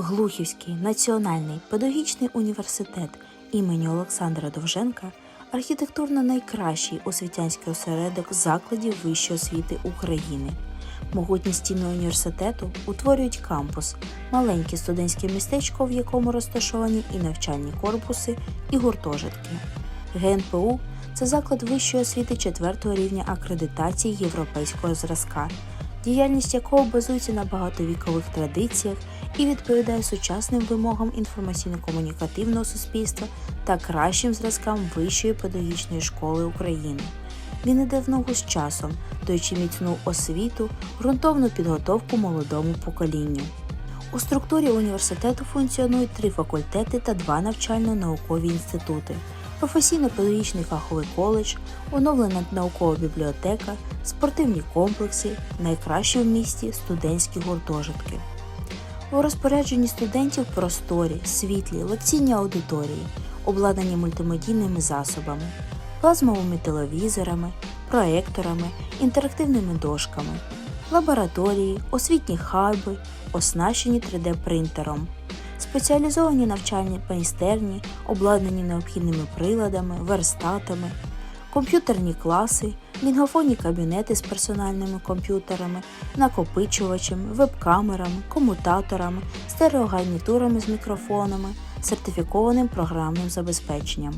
Глухівський національний педагогічний університет імені Олександра Довженка архітектурно найкращий освітянський осередок закладів вищої освіти України. Могутні стіни університету утворюють кампус, маленьке студентське містечко, в якому розташовані і навчальні корпуси, і гуртожитки. ГНПУ це заклад вищої освіти четвертого рівня акредитації європейського зразка, діяльність якого базується на багатовікових традиціях і відповідає сучасним вимогам інформаційно-комунікативного суспільства та кращим зразкам Вищої педагогічної школи України. Він іде в ногу з часом, даючи міцну освіту, ґрунтовну підготовку молодому поколінню. У структурі університету функціонують три факультети та два навчально-наукові інститути: професійно-педагогічний фаховий коледж, оновлена наукова бібліотека, спортивні комплекси, найкращі в місті студентські гуртожитки. У розпорядженні студентів просторі, світлі, лекційні аудиторії, обладнані мультимедійними засобами, плазмовими телевізорами, проекторами, інтерактивними дошками, лабораторії, освітні хаби, оснащені 3D-принтером, спеціалізовані навчальні майстерні, обладнані необхідними приладами, верстатами, комп'ютерні класи, лінгофонні кабінети з персональними комп'ютерами, накопичувачами, веб-камерами, комутаторами, стереогарнітурами з мікрофонами, сертифікованим програмним забезпеченням.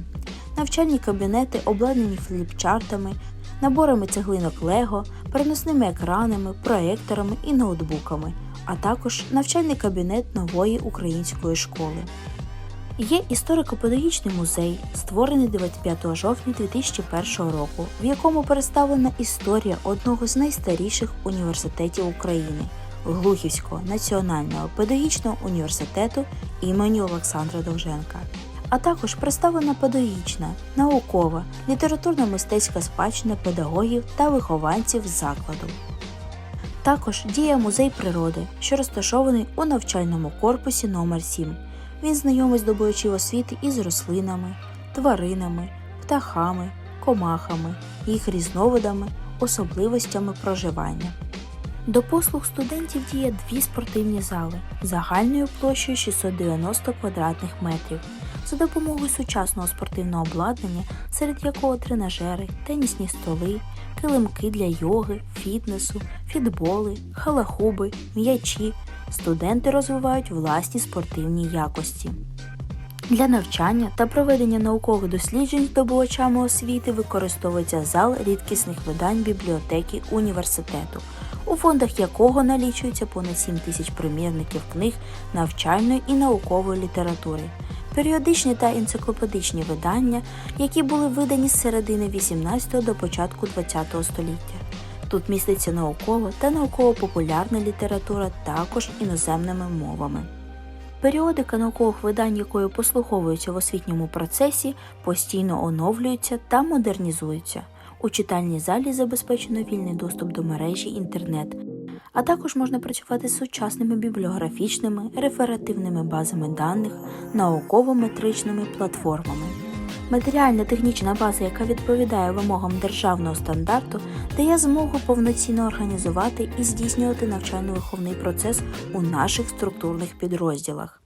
Навчальні кабінети обладнані фліпчартами, наборами цеглинок Лего, переносними екранами, проекторами і ноутбуками, а також навчальний кабінет нової української школи. Є історико-педагогічний музей, створений 25 жовтня 2001 року, в якому представлена історія одного з найстаріших університетів України Глухівського національного педагогічного університету імені Олександра Довженка. А також представлена педагогічна, наукова, літературно-мистецька спадщина педагогів та вихованців закладу. Також діє музей природи, що розташований у навчальному корпусі номер 7 він знайомий здобувачів освіти із рослинами, тваринами, птахами, комахами, їх різновидами, особливостями проживання. До послуг студентів діє дві спортивні зали загальною площею 690 квадратних метрів за допомогою сучасного спортивного обладнання, серед якого тренажери, тенісні столи, килимки для йоги, фітнесу, фітболи, халахуби, м'ячі. Студенти розвивають власні спортивні якості. Для навчання та проведення наукових досліджень здобувачами освіти використовується зал рідкісних видань бібліотеки університету, у фондах якого налічується понад 7 тисяч примірників книг навчальної і наукової літератури, періодичні та енциклопедичні видання, які були видані з середини 18 до початку 20 століття. Тут міститься наукова та науково-популярна література також іноземними мовами. Періодика наукових видань, якою послуховуються в освітньому процесі, постійно оновлюється та модернізується. У читальній залі забезпечено вільний доступ до мережі інтернет, а також можна працювати з сучасними бібліографічними, реферативними базами даних, науково-метричними платформами. Матеріальна технічна база, яка відповідає вимогам державного стандарту, дає змогу повноцінно організувати і здійснювати навчально-виховний процес у наших структурних підрозділах.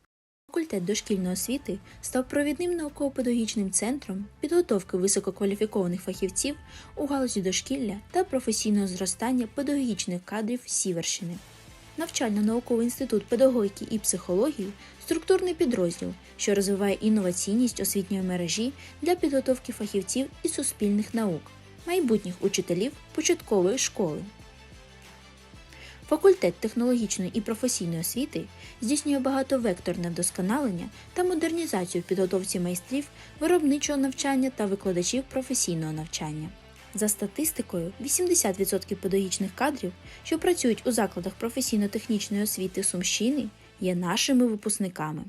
Факультет дошкільної освіти став провідним науково-педагогічним центром підготовки висококваліфікованих фахівців у галузі дошкілля та професійного зростання педагогічних кадрів Сіверщини. Навчально-науковий інститут педагогіки і психології структурний підрозділ, що розвиває інноваційність освітньої мережі для підготовки фахівців і суспільних наук, майбутніх учителів початкової школи. Факультет технологічної і професійної освіти здійснює багатовекторне вдосконалення та модернізацію в підготовці майстрів виробничого навчання та викладачів професійного навчання. За статистикою, 80% педагогічних кадрів, що працюють у закладах професійно-технічної освіти Сумщини, є нашими випускниками.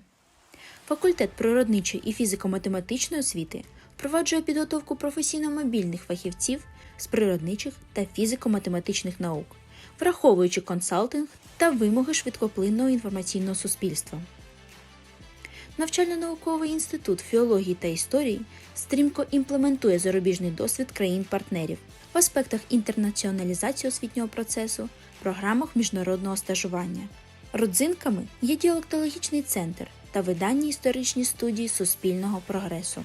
Факультет природничої і фізико-математичної освіти впроваджує підготовку професійно-мобільних фахівців з природничих та фізико-математичних наук, враховуючи консалтинг та вимоги швидкоплинного інформаційного суспільства. Навчально-науковий інститут філології та історії стрімко імплементує зарубіжний досвід країн-партнерів в аспектах інтернаціоналізації освітнього процесу, програмах міжнародного стажування. Родзинками є діалектологічний центр та виданні історичні студії суспільного прогресу.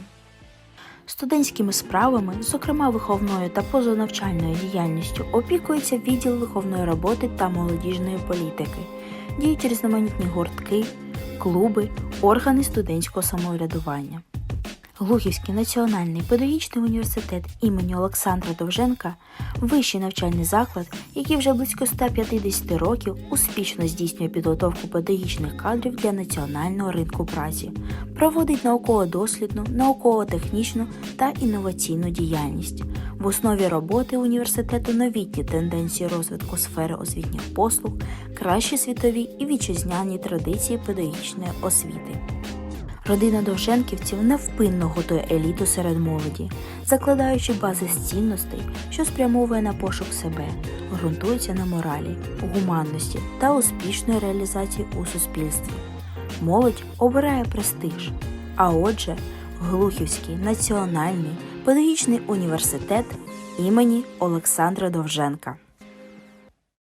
Студентськими справами, зокрема виховною та позанавчальною діяльністю, опікується відділ виховної роботи та молодіжної політики, діють різноманітні гуртки, клуби, органи студентського самоврядування. Глухівський національний педагогічний університет імені Олександра Довженка вищий навчальний заклад, який вже близько 150 років успішно здійснює підготовку педагогічних кадрів для національного ринку праці, проводить науково-дослідну, науково-технічну та інноваційну діяльність. В основі роботи університету новітні тенденції розвитку сфери освітніх послуг, кращі світові і вітчизняні традиції педагогічної освіти. Родина Довженківців невпинно готує еліту серед молоді, закладаючи бази цінностей, що спрямовує на пошук себе, ґрунтується на моралі, гуманності та успішної реалізації у суспільстві. Молодь обирає престиж. А отже, Глухівський національний педагогічний університет імені Олександра Довженка.